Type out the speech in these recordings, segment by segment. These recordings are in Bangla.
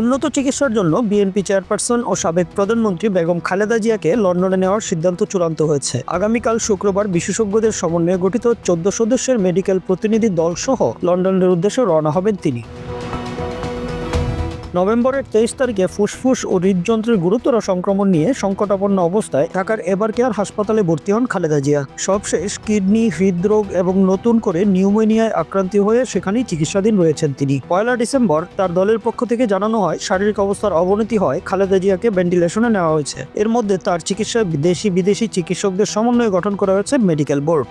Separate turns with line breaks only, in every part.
উন্নত চিকিৎসার জন্য বিএনপি চেয়ারপারসন ও সাবেক প্রধানমন্ত্রী বেগম খালেদা জিয়াকে লন্ডনে নেওয়ার সিদ্ধান্ত চূড়ান্ত হয়েছে। আগামীকাল শুক্রবার বিশেষজ্ঞদের সমন্বয়ে গঠিত চোদ্দ সদস্যের মেডিকেল প্রতিনিধি দল সহ লন্ডনের উদ্দেশ্যে রওনা হবেন তিনি। নভেম্বরের তেইশ তারিখে ফুসফুস ও হৃদযন্ত্রের গুরুতর সংক্রমণ নিয়ে সংকটাপন্ন অবস্থায় ঢাকার এবার কেয়ার হাসপাতালে ভর্তি হন খালেদা জিয়া। সবশেষ কিডনি, হৃদরোগ এবং নতুন করে নিউমোনিয়ায় আক্রান্ত হয়ে সেখানেই চিকিৎসাধীন রয়েছেন তিনি। পয়লা ডিসেম্বর তার দলের পক্ষ থেকে জানানো হয়, শারীরিক অবস্থার অবনতি হয় খালেদা জিয়াকে ভেন্টিলেশনে নেওয়া হয়েছে। এর মধ্যে তার চিকিৎসায় দেশি বিদেশি চিকিৎসকদের সমন্বয়ে গঠন করা হয়েছে মেডিকেল বোর্ড।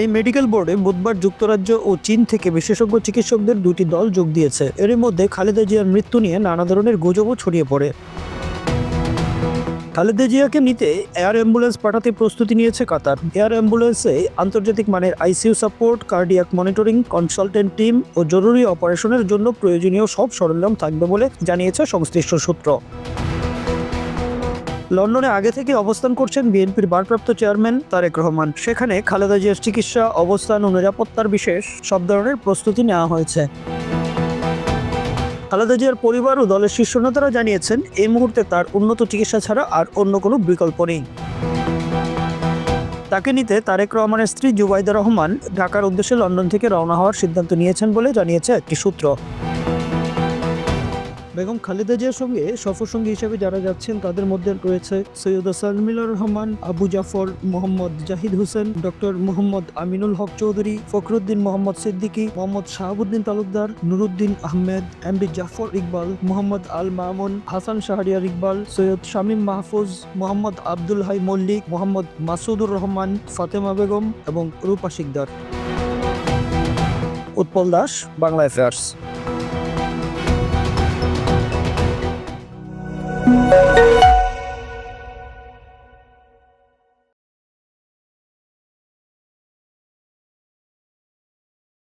এই মেডিকেল বোর্ডে বুধবার যুক্তরাজ্য ও চীন থেকে বিশেষজ্ঞ চিকিৎসকদের দুটি দল যোগ দিয়েছে। এর মধ্যে খালেদা জিয়ার মৃত্যু নিয়ে নানা ধরনের গুজবও ছড়িয়ে পড়ে। খালেদা জিয়াকে নিতে এয়ার অ্যাম্বুলেন্স পাঠাতে প্রস্তুতি নিয়েছে কাতার। এয়ার অ্যাম্বুলেন্সে আন্তর্জাতিক মানের ICU support, cardiac monitoring, consultant team ও জরুরি অপারেশনের জন্য প্রয়োজনীয় সব সরঞ্জাম থাকবে বলে জানিয়েছে সংশ্লিষ্ট সূত্র। লন্ডনে আগে থেকে অবস্থান করছেন বিএনপির ভারপ্রাপ্ত চেয়ারম্যান তারেক রহমান। সেখানে খালেদা জিয়ার চিকিৎসা, অবস্থান ও নিরাপত্তার বিশেষ সব ধরনের প্রস্তুতি নেওয়া হয়েছে। খালেদা জিয়ার পরিবার ও দলের শীর্ষ নেতারা জানিয়েছেন, এই মুহূর্তে তার উন্নত চিকিৎসা ছাড়া আর অন্য কোনো বিকল্প নেই। তাকে নিতে তারেক রহমানের স্ত্রী জুবাইদা রহমান ঢাকার উদ্দেশ্যে লন্ডন থেকে রওনা হওয়ার সিদ্ধান্ত নিয়েছেন বলে জানিয়েছে একটি সূত্র। বেগম খালেদা জিয়ার সঙ্গে সফরসঙ্গী হিসেবে যারা যাচ্ছেন, তাদের মধ্যে রয়েছে সৈয়দ সালমিলুর রহমান, আবু জাফর মোহাম্মদ জাহিদ হোসেন, ডক্টর মোহাম্মদ আমিনুল হক চৌধুরী, ফখরুদ্দিন মোহাম্মদ সিদ্দিকী, মোহাম্মদ শাহাবুদ্দিন তালুকদার, নুরুদ্দিন আহমেদ এমবি জাফর ইকবাল, মোহাম্মদ আল মামুন, হাসান শাহরিয়ার ইকবাল, সৈয়দ শামীম মাহফুজ, মোহাম্মদ আব্দুল হাই মল্লিক, মোহাম্মদ মাসুদুর রহমান, ফাতেমা বেগম এবং Rupa Sikdar. Utpal Das, Bangla affairs Thank you.